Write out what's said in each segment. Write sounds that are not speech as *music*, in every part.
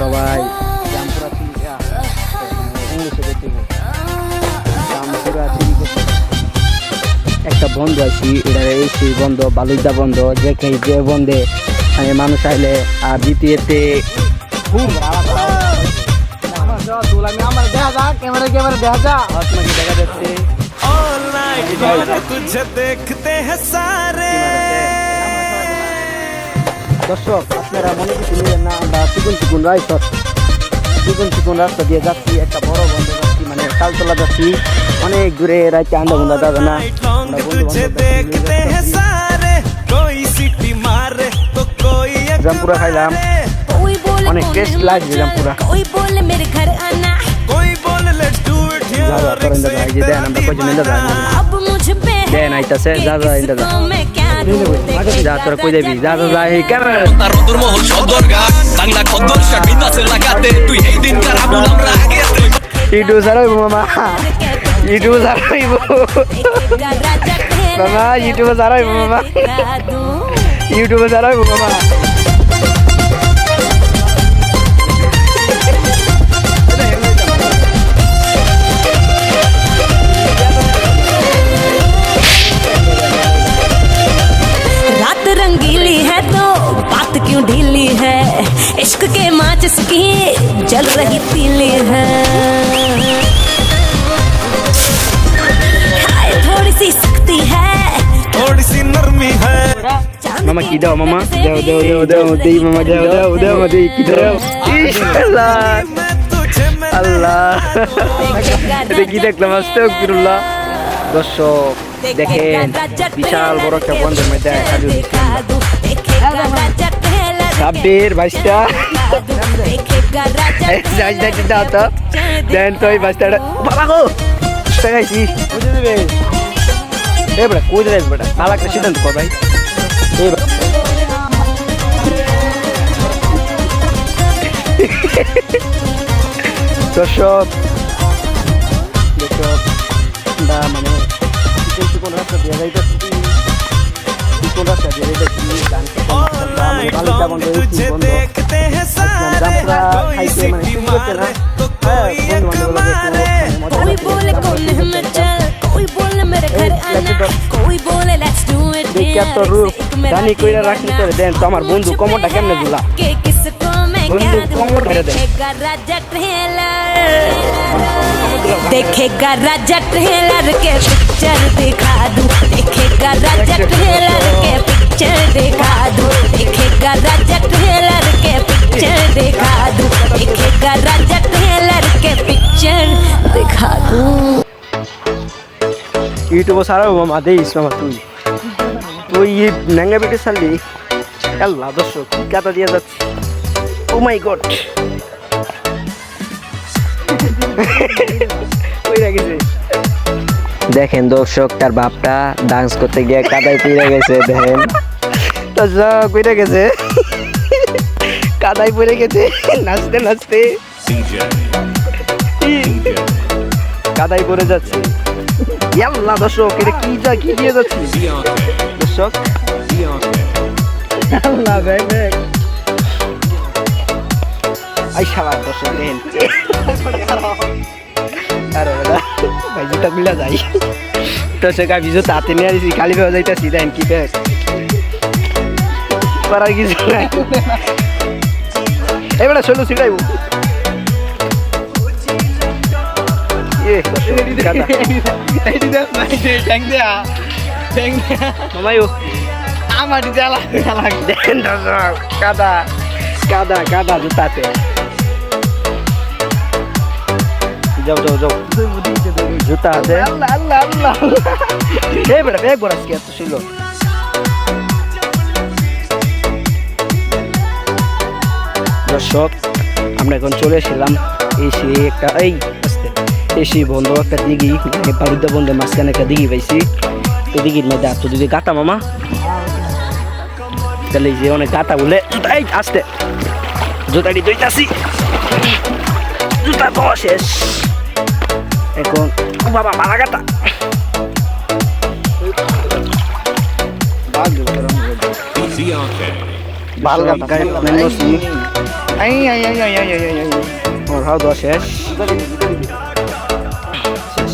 সবাই জামপুরা চিনিটা ইংলিশে দেখতে জামপুরা চিনি একটা বন্ধ আছি এটা এসি বন্ধ বালুইদা বন্ধ যে খেয়ে যে বন্ধে মানে মানুষ আইলে আর দ্বিতীয়তে খুব আমার দেখা দর্শক আপনারা মনে কিছু নিলেন না আমরা চিকুন চিকুন রাস্তা চিকুন চিকুন রাস্তা দিয়ে যাচ্ছি একটা বড় বন্ধ যাচ্ছি মানে তালতলা যাচ্ছি। অনেক দূরে রাইতে আন্দা বন্ধা যাবে না জামপুরা খাইলাম। অনেক টেস্ট লাগছে জামপুরা। দেন আমরা কজন দেন আইতাছে যা দাদা যা তোরা কই দেবি যা যা যাই এই তার রোদুর মহল সদর গাছ বাংলা খদ্দর শার্ট বিন্দাসে লাগাতে তুই এই দিন কার আবুল আমরা আগেতে ইটু সারাইব মামা। ইটু সারাইব। মামা ইউটিউবে সারাইব মামা। ইউটিউবে সারাইব মামা। माचिस की जल रही तीली है हाय थोड़ी सी सख्ती है थोड़ी सी नरमी है মামা কি দাও মামা দাও দাও দাও দাও দেই মামা দাও দাও দাও মামা দেই কি দাও আল্লাহ मैं तुझे मैं আল্লাহ এটা কি দেখলাম আস্তাগফিরুল্লাহ দর্শক দেখেন বিশাল বড় একটা বন্ধের মধ্যে খাজু সাব্বির বাইশটা দাও *laughs* তো। দেন তো এই বাইশটা বাবা গো! দেবে এ বেটা কই দেবে বেটা? তাহলে একটা সিদ্ধান্ত কর ভাই। দর্শক দর্শক আমরা মানে চিকন রাস্তা দিয়ে যাইতেছি। চিকন রাস্তা দিয়ে যাইতেছি গান All করতে night বন্ধ long বন্ধ तुझे বন্ধ देखते हैं सारे জামপুরা कोई খাইতে মানে सीटी শুরু করতে না मारे तो হ্যাঁ कोई एक বন্ধু मारे বান্ধব कोई बोले कौन है मैं चल कोई बोले मेरे घर आना कोई बोले लेट्स डू इट দেখে তো রূপ জানি কইরা রাখনি করে দেন তো আমার বন্ধু কমরটা কেমনে দিলা के किसको मैं বন্ধু क्या दूं কমর ধরে দেন देखेगा राजा ट्रेलर देखेगा राजा ट्रेलर के पिक्चर दिखा दूं देखेगा ইউটিউবে সারাও মামা দেইস মামা তুই। তুই এই ন্যাঙ্গা বেটে সারলি আল্লাহ দর্শক কি কাটা দিয়ে যাচ্ছে। ও মাই গড দেখেন দর্শক তার বাপটা ডান্স করতে গিয়ে কাদায় পড়ে গেছে দেখেন। দর্শক পড়ে গেছে কাদায় পড়ে গেছে নাচতে নাচতে। কাদায় পড়ে যাচ্ছে। ইয়াল্লা দর্শক, এটা কি যা কি দিয়ে যাচ্ছে? দর্শক আল্লাহ ব্যাগ ব্যাগ আই শালা দর্শক দেখেন আরে ভাই, জুতা মিলা যাই। দর্শক, আমি জুতা হাতে নিয়ে আসি কালি বেলা যাইতাছি দেখেন কি করার কিছু নাই। এবারে আমার কাদা কাদা কাদা জুতাতে। যাও যাও যাও। জুতা আছে। আল্লাহ আল্লাহ আল্লাহ এই বেটা বড় আজকে এত ছিল। দর্শক, আমরা এখন চলে এসেছিলাম এসে একটা, এই এসে বন্ধ একটা দিঘি মানে বাড়িতে বন্ধের মাঝখানে একটা দিঘি পাইছি। এই দিঘির মধ্যে আসতো দিকে গাতা মামা তাহলে যে অনেক গাতা বলে এই আসতে। জুতাটি দইতাছি জুতা পাওয়া শেষ। এখন বাবা মারা গাতা। বাল গাতা শেষ।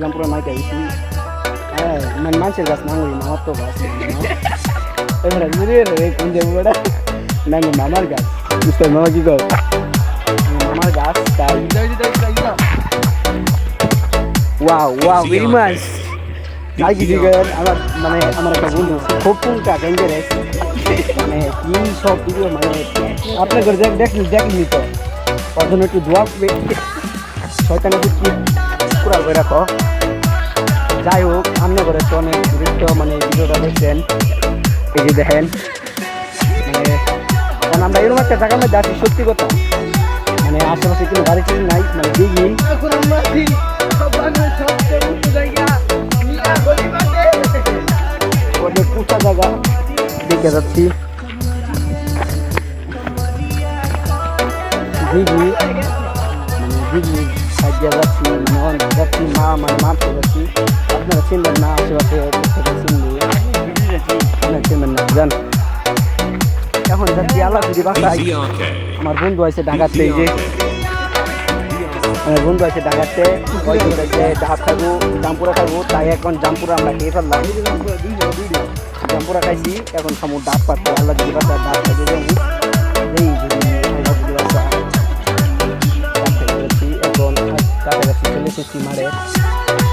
Lampuran mereka isi. Eh, man mancer gas nanggu di mawat tuh gas. Eh, mereka sendiri, eh, kunjung berada. Nanggu mamar gas. Mister mama juga. Mamar gas, tahu. Wow, wow, very much. আজকে দিকের আমার মানে আমার একটা বন্ধু খুব পুঙ্কা dangerous মানে কি সব ভিডিও মানে আপনার ঘরে দেখ দেখ দেখলি তো অর্জন একটু দোয়া শয়তানের কি পুরা করে রাখো। যাই হোক আপনার ঘরে তো অনেক গুরুত্ব মানে ভিডিওটা দেখছেন। এই যে দেখেন মানে আমরা এরকম একটা জায়গার মধ্যে আছি সত্যি কথা। মানে আশেপাশে কোনো গাড়ি টাড়ি নাই মানে দিঘি অনেক উঁচা জায়গা দেখে যাচ্ছি। দিঘি মানে দিঘি সাজিয়ে যাচ্ছি অনেক যাচ্ছি মা মারতে যাচ্ছি আপনারা চিনবেন না আশেপাশে চিনবে চিনবেন না জান এখন যাচ্ছি আল্লাহ বাসায় আমার বন্ধু আছে ঢাকাতে যে আমার বন্ধু আছে ঢাকাতে ঢাক খাব জামপুরা খাব তাই এখন জামপুরা আমরা খেয়ে ফেললাম জামপুরা খাইছি এখন খামু ডাব পাচ্ছে আল্লাহ ডাব খাইতে এই desestimaré.